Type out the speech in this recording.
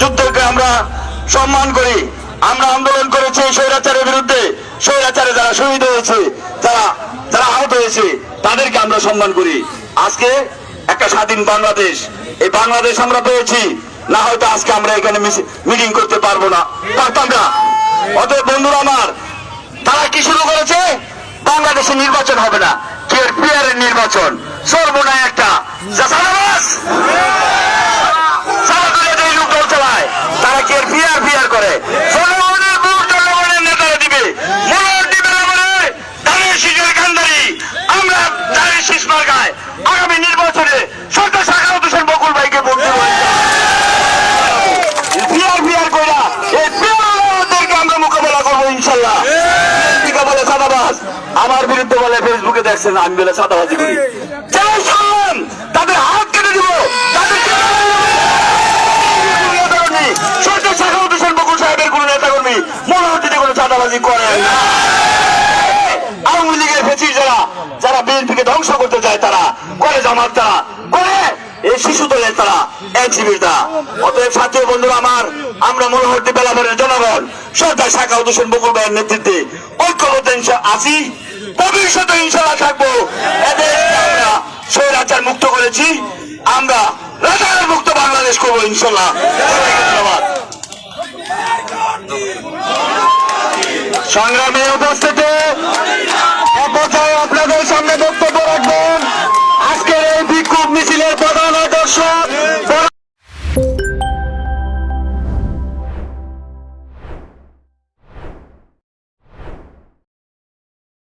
যুদ্ধকে আমরা সম্মান করি। আমরা আন্দোলন করেছি স্বৈরাচারের বিরুদ্ধে। স্বৈরাচারে যারা শহীদ হয়েছে, যারা যারা আহত হয়েছে, তাদেরকে আমরা সম্মান করি। আজকে একটা স্বাধীন বাংলাদেশ। এই বাংলাদেশ আমরা পেয়েছি। না হয়তো আজকে আমরা এখানে মিটিং করতে পারব না। পারতাম না। অতএব বন্ধুরা আমার, তারা কি শুরু করেছে? বাংলাদেশে নির্বাচন হবে না। কে পিয়ারের নির্বাচন? সর্বনায় একটা। আগামী নির্বাচনে সরকার শাখা হোসেন বকুল ভাইকে ভোট দেবো। পিয়ার পিয়ার কইরা এই পিয়ারদেরকে আমরা মোকাবেলা করব ইনশাল্লাহ। বলে সাদাবাজ আমার বিরুদ্ধে বলে ফেসবুকে দেখছেন, আমি বলে সাদাবাজি করি। তাদের হাত কেটে দিব। তাদের সরকার শাখা হোসেন বকুল সাহেবের কোন নেতা কর্মী মনে হচ্ছে যে কোনো চাঁদাবাজি করে না। ধ্বংস করতে চায় তারা। করে জামাত তারা করে এই শিশু দলের তারা এনসিবির তারা অতএব সাথী বন্ধুরা আমার, আমরা মনোহরটি বেলাভরের জনগণ, সরকার শাখা হোসেন বকুল ভাইয়ের নেতৃত্বে ঐক্যবদ্ধ আছি। ভবিষ্যতে ইনশাল্লাহ থাকব। এদেশকে আমরা স্বৈরাচার মুক্ত করেছি। আমরা রাজার মুক্ত বাংলাদেশ করব ইনশাল্লাহ ধন্যবাদ। সংগ্রামে উপস্থিতি মিছিলের প্রধান আকর্ষণ